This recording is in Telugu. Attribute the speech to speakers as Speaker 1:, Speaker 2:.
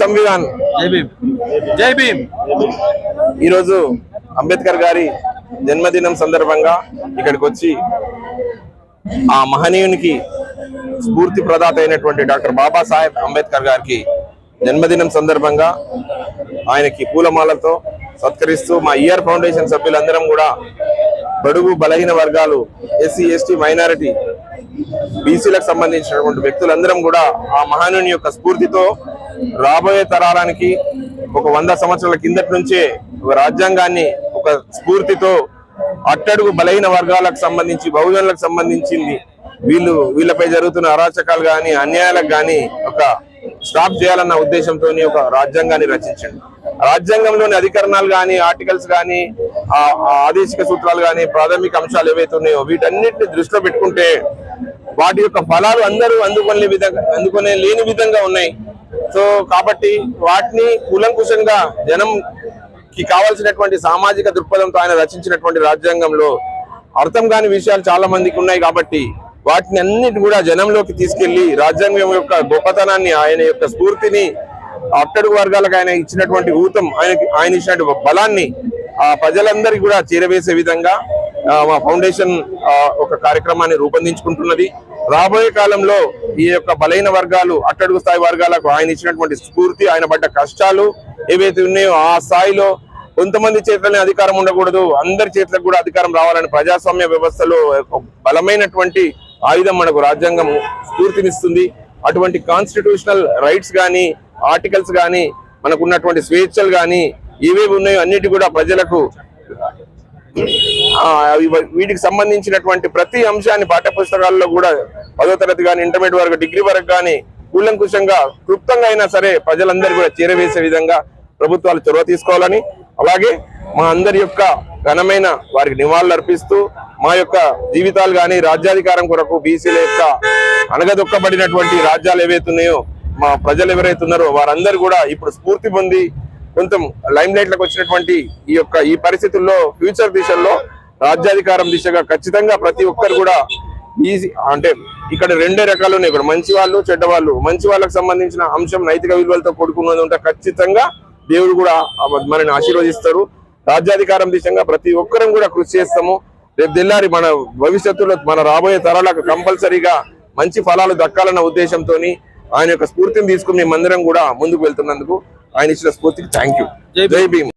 Speaker 1: సంవిధాన్.
Speaker 2: జై భీమ్. జై భీమ్.
Speaker 1: ఈరోజు అంబేద్కర్ గారి జన్మదినం సందర్భంగా ఇక్కడికి వచ్చి ఆ మహనీయునికి స్ఫూర్తి ప్రదాత అయినటువంటి డాక్టర్ బాబాసాహెబ్ అంబేద్కర్ గారికి జన్మదినం సందర్భంగా ఆయనకి పూలమాలతో సత్కరిస్తూ మా ఇయర్ ఫౌండేషన్ సభ్యులందరం కూడా బడుగు బలహీన వర్గాలు ఎస్సీ ఎస్టీ మైనారిటీ బీసీలకు సంబంధించినటువంటి వ్యక్తులందరం కూడా ఆ మహానుని యొక్క స్ఫూర్తితో రాబోయే తరాలానికి ఒక వంద సంవత్సరాల కిందటి నుంచే ఒక రాజ్యాంగాన్ని ఒక స్ఫూర్తితో అట్టడుగు బలహీన వర్గాలకు సంబంధించి బహుజనులకు సంబంధించింది వీళ్ళు వీళ్ళపై జరుగుతున్న అరాచకాలు కానీ అన్యాయాలకు కానీ ఒక స్టాప్ చేయాలన్న ఉద్దేశంతో ఒక రాజ్యాంగాన్ని రచించండి. రాజ్యాంగంలోని అధికరణాలు కానీ ఆర్టికల్స్ కానీ ఆ ఆదేశిక సూత్రాలు కానీ ప్రాథమిక అంశాలు ఏవైతే ఉన్నాయో వీటన్నిటిని దృష్టిలో పెట్టుకుంటే వాటి యొక్క ఫలాలు అందరూ అందుకునే విధంగా అందుకునే లేని విధంగా ఉన్నాయి. సో కాబట్టి వాటిని కూలంకుషంగా జనం కి కావాల్సినటువంటి సామాజిక దృక్పథంతో ఆయన రచించినటువంటి రాజ్యాంగంలో అర్థం కాని విషయాలు చాలా మందికి ఉన్నాయి కాబట్టి వాటిని అన్నిటి కూడా జనంలోకి తీసుకెళ్ళి రాజ్యాంగం యొక్క గొప్పతనాన్ని ఆయన యొక్క స్ఫూర్తిని అట్టడుగు వర్గాలకు ఆయన ఇచ్చినటువంటి ఊతం ఆయనకి ఆయన ఇచ్చినటువంటి బలాన్ని ఆ ప్రజలందరికీ కూడా చేరవేసే విధంగా మా ఫౌండేషన్ ఒక కార్యక్రమాన్ని రూపొందించుకుంటున్నది. రాబోయే కాలంలో ఈ యొక్క బలైన వర్గాలు అట్టడుగు స్థాయి వర్గాలకు ఆయన ఇచ్చినటువంటి స్ఫూర్తి ఆయన పడ్డ కష్టాలు ఏవైతే ఉన్నాయో ఆ స్థాయిలో కొంతమంది చేతులనే అధికారం ఉండకూడదు అందరి చేతులకు కూడా అధికారం రావాలని ప్రజాస్వామ్య వ్యవస్థలో ఒక బలమైనటువంటి ఆయుధం మనకు రాజ్యాంగం స్ఫూర్తినిస్తుంది. అటువంటి కాన్స్టిట్యూషనల్ రైట్స్ కానీ ఆర్టికల్స్ కానీ మనకు ఉన్నటువంటి స్వేచ్ఛలు కానీ ఏవేవి ఉన్నాయో అన్నిటి కూడా ప్రజలకు వీటికి సంబంధించినటువంటి ప్రతి అంశాన్ని పాఠ్య పుస్తకాల్లో కూడా పదో తరగతి కానీ ఇంటర్మీడియట్ వరకు డిగ్రీ వరకు కానీ కూలంకుషంగా క్లుప్తంగా అయినా సరే ప్రజలందరూ కూడా చేరవేసే విధంగా ప్రభుత్వాలు చొరవ తీసుకోవాలని అలాగే మా అందరి యొక్క ఘనమైన వారికి నివాళులు అర్పిస్తూ మా యొక్క జీవితాలు కానీ రాజ్యాధికారం కొరకు బీసీల యొక్క అణగదొక్కబడినటువంటి రాజ్యాలు ఏవైతే ఉన్నాయో మా ప్రజలు ఎవరైతే ఉన్నారో వారందరూ కూడా ఇప్పుడు స్ఫూర్తి పొంది కొంచెం లైమ్ లైట్లకు వచ్చినటువంటి ఈ యొక్క ఈ పరిస్థితుల్లో ఫ్యూచర్ దిశల్లో రాజ్యాధికారం దిశగా ఖచ్చితంగా ప్రతి ఒక్కరు కూడా ఈజీ అంటే ఇక్కడ రెండే రకాలు ఉన్నాయి. ఇక్కడ మంచి వాళ్ళు చెడ్డ వాళ్ళు. మంచి వాళ్ళకి సంబంధించిన అంశం నైతిక విలువలతో కూడుకున్నది ఉంటే ఖచ్చితంగా దేవుడు కూడా మనని ఆశీర్వదిస్తారు. రాజ్యాధికారం దిశగా ప్రతి ఒక్కరం కూడా కృషి చేస్తాము. రేపు తెల్లారి మన భవిష్యత్తులో మన రాబోయే తరాలకు కంపల్సరీగా మంచి ఫలాలు దక్కాలన్న ఉద్దేశంతో ఆయన యొక్క స్ఫూర్తిని తీసుకుని మేమందరం కూడా ముందుకు వెళ్తున్నందుకు ఆయన ఇచ్చిన స్ఫూర్తికి థ్యాంక్ యూ. జై భీమ్.